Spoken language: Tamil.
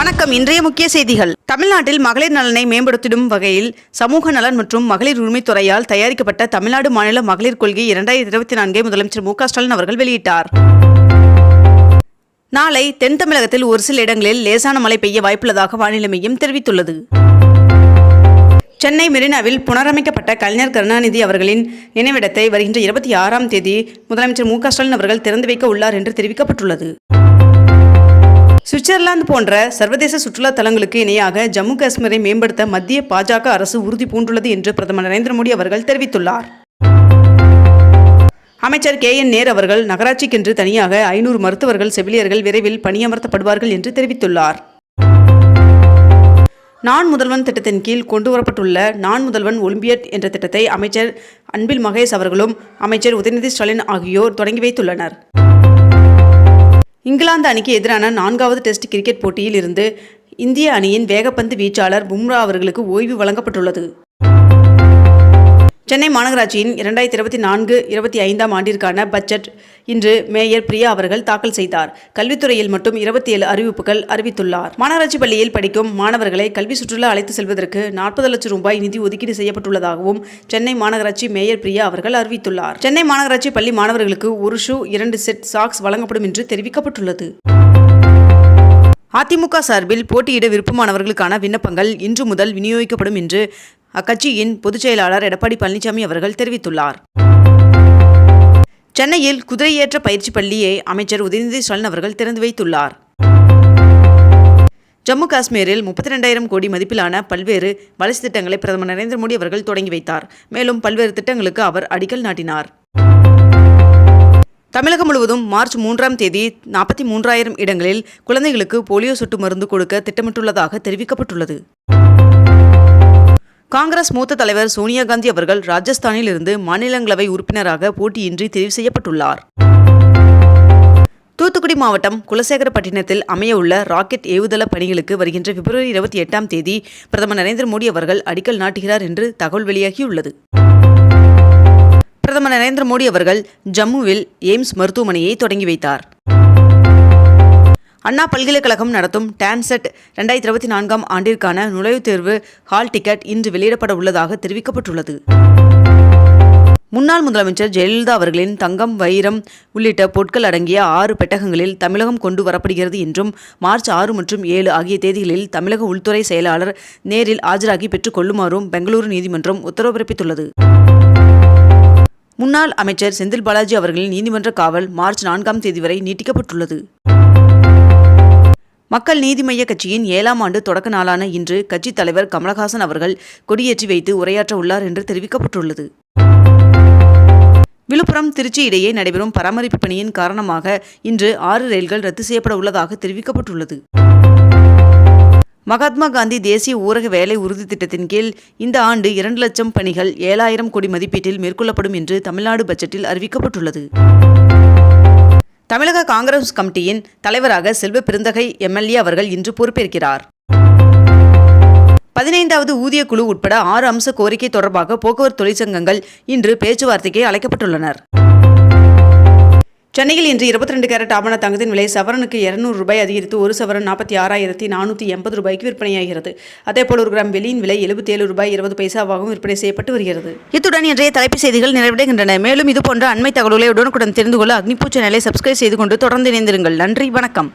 வணக்கம். இன்றைய முக்கிய செய்திகள். தமிழ்நாட்டில் மகளிர் நலனை மேம்படுத்திடும் வகையில் சமூக நலன் மற்றும் மகளிர் உரிமைத்துறையால் தயாரிக்கப்பட்ட தமிழ்நாடு மாநில மகளிர் கொள்கை இரண்டாயிரத்தி இருபத்தி நான்கை முதலமைச்சர் மு ஸ்டாலின் அவர்கள் வெளியிட்டார். நாளை தென் தமிழகத்தில் ஒரு சில இடங்களில் லேசான மழை பெய்ய வாய்ப்புள்ளதாக வானிலை மையம் தெரிவித்துள்ளது. சென்னை மெரினாவில் புனரமைக்கப்பட்ட கலைஞர் கருணாநிதி அவர்களின் நினைவிடத்தை வருகின்ற இருபத்தி ஆறாம் தேதி முதலமைச்சர் மு ஸ்டாலின் அவர்கள் திறந்து வைக்க உள்ளார் என்று தெரிவிக்கப்பட்டுள்ளது. சுவிட்சர்லாந்து போன்ற சர்வதேச சுற்றுலா தலங்களுக்கு இணையாக ஜம்மு காஷ்மீரை மேம்படுத்த மத்திய பாஜக அரசு உறுதி பூண்டுள்ளது என்று பிரதமர் நரேந்திர மோடி அவர்கள் தெரிவித்துள்ளார். அமைச்சர் கே என் நேர் அவர்கள் நகராட்சிக்கென்று தனியாக ஐநூறு மருத்துவர்கள் செவிலியர்கள் விரைவில் பணியமர்த்தப்படுவார்கள் என்று தெரிவித்துள்ளார். நான் முதல்வன் திட்டத்தின் கீழ் கொண்டுவரப்பட்டுள்ள நான் முதல்வன் ஒலிம்பியட் என்ற திட்டத்தை அமைச்சர் அன்பில் மகேஷ் அவர்களும் அமைச்சர் உதயநிதி ஸ்டாலின் ஆகியோர் தொடங்கி வைத்துள்ளனர். இங்கிலாந்து அணிக்கு எதிரான நான்காவது டெஸ்ட் கிரிக்கெட் போட்டியில் இருந்து இந்திய அணியின் வேகப்பந்து வீச்சாளர் பும்ரா அவர்களுக்கு ஓய்வு வழங்கப்பட்டுள்ளது. சென்னை மாநகராட்சியின் இரண்டாயிரத்தி இருபத்தி நான்கு இருபத்தி ஐந்தாம் ஆண்டிற்கான பட்ஜெட் இன்று மேயர் பிரியா அவர்கள் தாக்கல் செய்தார். கல்வித்துறையில் மட்டும் இருபத்தி ஏழு அறிவிப்புகள் அறிவித்துள்ளார். மாநகராட்சி பள்ளியில் படிக்கும் மாணவர்களை கல்வி சுற்றுலா அழைத்து செல்வதற்கு நாற்பது லட்சம் ரூபாய் நிதி ஒதுக்கீடு செய்யப்பட்டுள்ளதாகவும் சென்னை மாநகராட்சி மேயர் பிரியா அவர்கள் அறிவித்துள்ளார். சென்னை மாநகராட்சி பள்ளி மாணவர்களுக்கு ஒரு ஷூ இரண்டு செட் சாக்ஸ் வழங்கப்படும் என்று தெரிவிக்கப்பட்டுள்ளது. அதிமுக சார்பில் போட்டியிட விருப்பமானவர்களுக்கான விண்ணப்பங்கள் இன்று முதல் விநியோகிக்கப்படும் என்று அக்கட்சியின் பொதுச் செயலாளர் எடப்பாடி பழனிசாமி அவர்கள் தெரிவித்துள்ளார். சென்னையில் குதிரையேற்ற பயிற்சி பள்ளியை அமைச்சர் உதயநிதி ஸ்டாலின் அவர்கள் திறந்து வைத்துள்ளார். ஜம்மு காஷ்மீரில் முப்பத்தி ரெண்டாயிரம் கோடி மதிப்பிலான பல்வேறு வளர்ச்சி திட்டங்களை பிரதமர் நரேந்திர மோடி அவர்கள் தொடங்கி வைத்தார். மேலும் பல்வேறு திட்டங்களுக்கு அவர் அடிக்கல் நாட்டினார். தமிழகம் முழுவதும் மார்ச் மூன்றாம் தேதி நாற்பத்தி மூன்றாயிரம் இடங்களில் குழந்தைகளுக்கு போலியோ சொட்டு மருந்து கொடுக்க திட்டமிட்டுள்ளதாக தெரிவிக்கப்பட்டுள்ளது. காங்கிரஸ் மூத்த தலைவர் சோனியா காந்தி அவர்கள் ராஜஸ்தானில் இருந்து மாநிலங்களவை உறுப்பினராக போட்டியின்றி தெரிவு செய்யப்பட்டுள்ளார். தூத்துக்குடி மாவட்டம் குலசேகரப்பட்டினத்தில் அமையவுள்ள ராக்கெட் ஏவுதள பணிகளுக்கு வருகின்ற பிப்ரவரி இருபத்தி எட்டாம் தேதி பிரதமர் நரேந்திர மோடி அவர்கள் அடிக்கல் நாட்டுகிறார் என்று தகவல் வெளியாகியுள்ளது. பிரதமர் நரேந்திர மோடி அவர்கள் ஜம்முவில் எய்ம்ஸ் மருத்துவமனையை தொடங்கி வைத்தார். அண்ணா பல்கலைக்கழகம் நடத்தும் டான்செட் ரெண்டாயிரத்தி இருபத்தி நான்காம் ஆண்டிற்கான நுழைவுத் தேர்வு ஹால் டிக்கெட் இன்று வெளியிடப்பட உள்ளதாக தெரிவிக்கப்பட்டுள்ளது. முன்னாள் முதலமைச்சர் ஜெயலலிதா அவர்களின் தங்கம் வைரம் உள்ளிட்ட பொருட்கள் அடங்கிய ஆறு பெட்டகங்களில் தமிழகம் கொண்டு வரப்படுகிறது என்றும் மார்ச் ஆறு மற்றும் ஏழு ஆகிய தேதிகளில் தமிழக உள்துறை செயலாளர் நேரில் ஆஜராகி பெற்றுக் கொள்ளுமாறும் பெங்களூரு நீதிமன்றம் உத்தரவு பிறப்பித்துள்ளது. முன்னாள் அமைச்சர் செந்தில் பாலாஜி அவர்களின் நீதிமன்ற காவல் மார்ச் நான்காம் தேதி வரை நீட்டிக்கப்பட்டுள்ளது. மக்கள் நீதி மய்ய கட்சியின் ஏழாம் ஆண்டு தொடக்க நாளான இன்று கட்சித் தலைவர் கமலஹாசன் அவர்கள் கொடியேற்றி வைத்து உரையாற்ற உள்ளார் என்று தெரிவிக்கப்பட்டுள்ளது. விழுப்புரம் திருச்சி இடையே நடைபெறும் பராமரிப்பு பணியின் காரணமாக இன்று ஆறு ரயில்கள் ரத்து செய்யப்பட உள்ளதாக தெரிவிக்கப்பட்டுள்ளது. மகாத்மா காந்தி தேசிய ஊரக வேலை உறுதி திட்டத்தின் கீழ் இந்த ஆண்டு இரண்டு லட்சம் பணிகள் ஏழாயிரம் கோடி மதிப்பீட்டில் மேற்கொள்ளப்படும் என்று தமிழ்நாடு பட்ஜெட்டில் அறிவிக்கப்பட்டுள்ளது. தமிழக காங்கிரஸ் கமிட்டியின் தலைவராக செல்வ பெருந்தகை எம்எல்ஏ அவர்கள் இன்று பொறுப்பேற்கிறார். பதினைந்தாவது ஊதிய குழு உட்பட ஆறு அம்ச கோரிக்கை தொடர்பாக போக்குவரத்து தொழிற்சங்கங்கள் இன்று பேச்சுவார்த்தைக்கு அழைக்கப்பட்டுள்ளனர். சென்னையில் இன்று இருபத்தி ரெண்டு கேரட் ஆபண தங்கத்தின் விலை சவரனுக்கு இருநூறு ரூபாய் அதிகரித்து ஒரு சவரன் நாற்பத்தி ஆறாயிரத்தி நானூற்றி எண்பது ரூபாய்க்கு விற்பனையாகிறது. அதேபோல் ஒரு கிராம் வெளியின் விலை எழுபத்தி ஏழு ரூபாய் இருபது பைசாவாகவும் விற்பனை செய்யப்பட்டு வருகிறது. இத்துடன் இன்றைய தலைப்பு செய்திகள் நிறைவடைகின்றன. மேலும் இதுபோன்ற அண்மை தகவல்களை உடனுக்குடன் தெரிந்து கொள்ள அக்னிபூ சேனலை சப்ஸ்கிரைப் செய்து கொண்டு தொடர்ந்து இணைந்திருங்கள். நன்றி வணக்கம்.